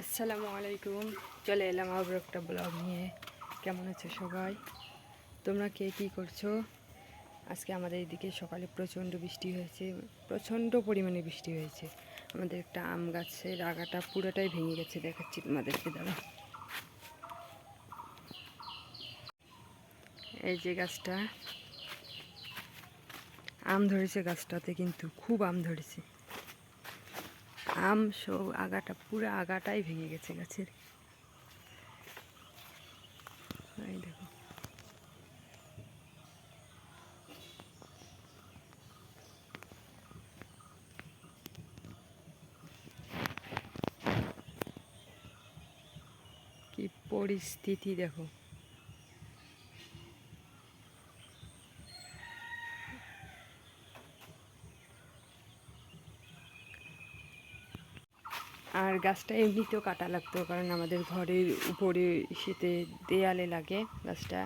আসসালামু আলাইকুম। চলে এলাম আবার একটা ব্লগ নিয়ে। কেমন আছো সবাই? তোমরা কে কী করছ? আজকে আমাদের এদিকে সকালে প্রচণ্ড বৃষ্টি হয়েছে, প্রচণ্ড পরিমাণে বৃষ্টি হয়েছে। আমাদের একটা আম গাছের আগাটা পুরোটাই ভেঙে গেছে, দেখাচ্ছি তোমাদেরকে দাঁড়া। এই যে গাছটা, আম ধরেছে গাছটাতে, কিন্তু খুব আম ধরেছে। আম সব আগাটা পুরো আগাটাই ভেঙে গেছে গাছের। দেখো। কি পরিস্থিতি দেখো। আর গাছটা এমনিতেও কাটা লাগতো, কারণ আমাদের ঘরের উপরে শীতে দেয়ালে লাগে গাছটা।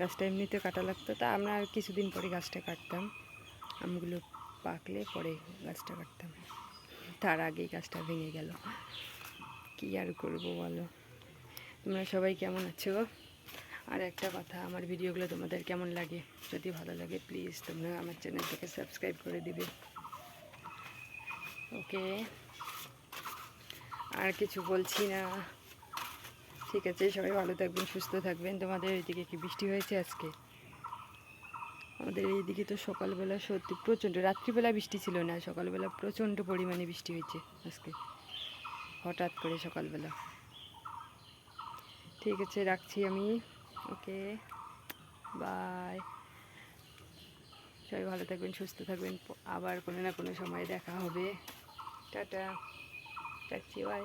গাছটা এমনিতেও কাটা লাগতো। তা আমরা আর কিছুদিন পরে গাছটা কাটতাম। আমগুলো পাকলে পরে গাছটা কাটতাম। তার আগেই গাছটা ভেঙে গেল। কী আর করব বলো? তোমরা সবাই কেমন আছো আর একটা কথা, আমার ভিডিওগুলো তোমাদের কেমন লাগে? যদি ভালো লাগে প্লিজ তোমরা আমার চ্যানেলটাকে সাবস্ক্রাইব করে দিবে। ওকে আর কিছু বলছি না। ঠিক আছে, সবাই ভালো থাকবেন, সুস্থ থাকবেন। তোমাদের এইদিকে কি বৃষ্টি হয়েছে আজকে? আমাদের এইদিকে তো সকালবেলা সত্যি প্রচণ্ড, রাত্রিবেলা বৃষ্টি ছিল না, সকালবেলা প্রচণ্ড পরিমাণে বৃষ্টি হয়েছে আজকে, হঠাৎ করে সকালবেলা। ঠিক আছে, রাখছি আমি। Okay, bye. সবাই ভালো থাকবেন, সুস্থ থাকবেন। আবার কোনো না কোনো সময় দেখা হবে। টাটা। রাখছি বাই